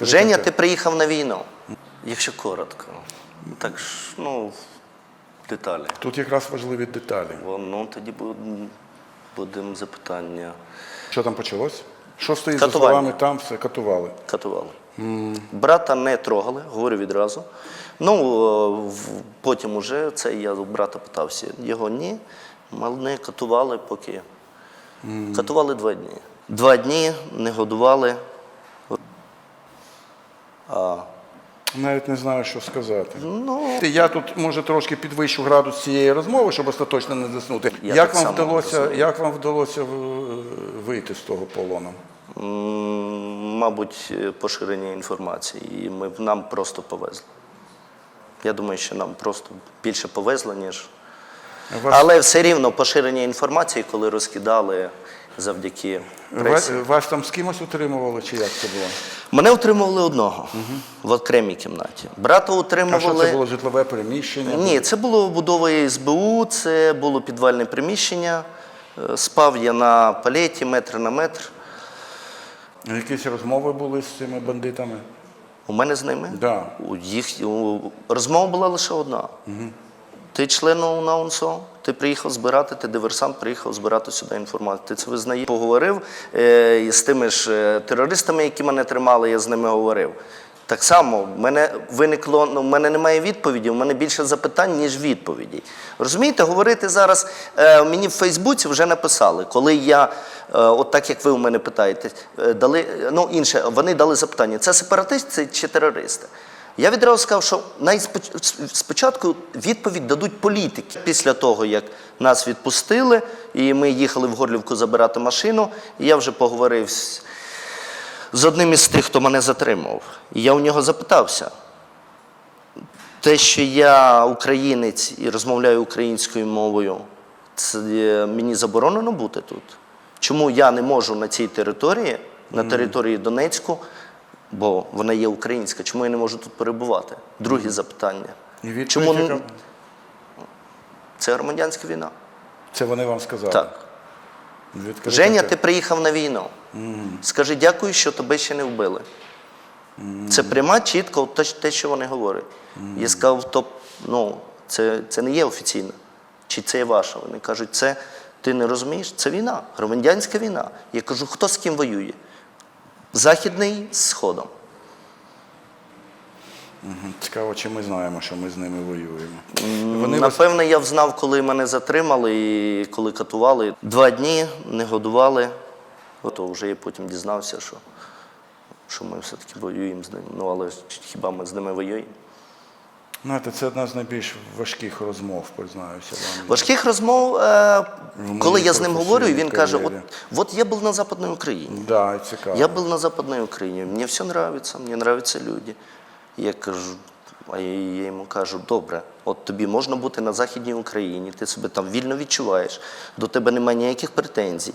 Женя, ти приїхав на війну. Якщо коротко, так ж, ну, деталі. Тут якраз важливі деталі. Ну, тоді будемо запитання. Що там почалось? Що стоїть Катування. за словами там, все катували. Катували. Брата не трогали, говорю відразу. Ну, е, в- потім уже це я у брата питався. Його ні, мене катували поки. Катували два дні. Два дні не годували. А, Навіть не знаю, що сказати. ну, Я тут може трошки підвищу градус цієї розмови, щоб остаточно не заснути. Я як вам вдалося, розумію. як вам вдалося вийти з того полону? мабуть, поширення інформації. І ми, нам просто повезли. Я думаю, що нам просто більше повезло, ніж. Вас, Але все рівно поширення інформації, коли розкидали завдяки пресі. ва- вас там з кимось утримували, чи як це було? Мене утримували одного в окремій кімнаті. Брата А що це було житлове приміщення? Ні, це було будова СБУ, це було підвальне приміщення. Е, Спав я на палеті метр на метр. Якісь розмови були з цими бандитами? У мене з ними? Да. У їх у, розмова була лише одна. Ти член УНАУНСО, ти приїхав збирати, ти диверсант, приїхав збирати сюди інформацію. Ти це визнаєш. Поговорив е, з тими ж е, терористами, які мене тримали, я з ними говорив. Так само в мене виникло, ну, в мене немає відповіді, в мене більше запитань, ніж відповідей. Розумієте, говорити зараз е, мені в Фейсбуці вже написали, коли я, е, от так як ви у мене питаєте, е, дали, ну інше, вони дали запитання: це сепаратисти чи терористи? Я відразу сказав, що спочатку відповідь дадуть політики. Після того, як нас відпустили, і ми їхали в Горлівку забирати машину, і я вже поговорив з, з одним із тих, хто мене затримав. І я у нього запитався. Те, що я українець і розмовляю українською мовою, це е, мені заборонено бути тут. Чому я не можу на цій території, на території Донецьку, бо вона є українська, чому я не можу тут перебувати? Друге запитання. І Чому не- яка- Це громадянська війна. Це вони вам сказали? Так. Відкрито Женя, ти приїхав на війну. Скажи дякую, що тебе ще не вбили. Це пряма, чітко те, що вони говорять. Я сказав, то, ну, це, це не є офіційно. Чи це є ваше? Вони кажуть, це ти не розумієш? Це війна, громадянська війна. Я кажу, хто з ким воює? Західний з Сходом. Цікаво, чи ми знаємо, що ми з ними воюємо. Вони вас я взнав, коли мене затримали і коли катували. Два дні не годували. То вже я потім дізнався, що, що ми все-таки воюємо з ними. Ну, але хіба ми з ними воюємо? Знаєте, це одна з найбільш важких розмов, признаюся вам. Важких розмов, е, коли я з ним говорю, він каже: от, от я був на Западній Україні. Да, цікаво. Я был на Западной Украине, мне все нравится, мне нравятся люди. Я кажу, а я, я йому кажу, добре, от тобі можна бути на Західній Україні, ти себе там вільно відчуваєш, до тебе немає ніяких претензій.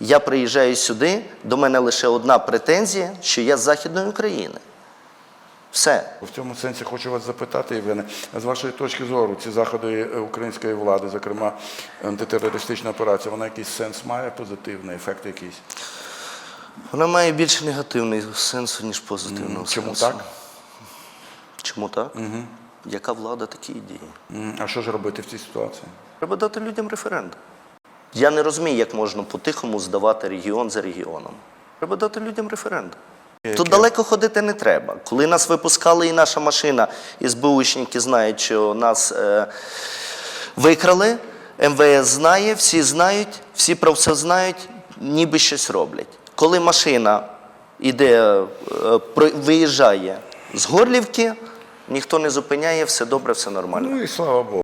Я приїжджаю сюди, до мене лише одна претензія, що я з Західної України. Все. В цьому сенсі хочу вас запитати, Євгене, з вашої точки зору, ці заходи е, української влади, зокрема антитерористична операція, вона якийсь сенс має, позитивний ефект якийсь? Вона має більше негативний сенсу, ніж позитивного Чому сенсу. так? Чому так? Угу. Яка влада, такі дії. А що ж робити в цій ситуації? Треба дати людям референдум. Я не розумію, як можна по-тихому здавати регіон за регіоном. Треба дати людям референдум. Тут далеко ходити не треба. Коли нас випускали і наша машина, і СБУшники знають, що нас е, викрали, МВС знає, всі знають, всі про все знають, ніби щось роблять. Коли машина іде, е, виїжджає з Горлівки, ніхто не зупиняє, все добре, все нормально. Ну і слава Богу.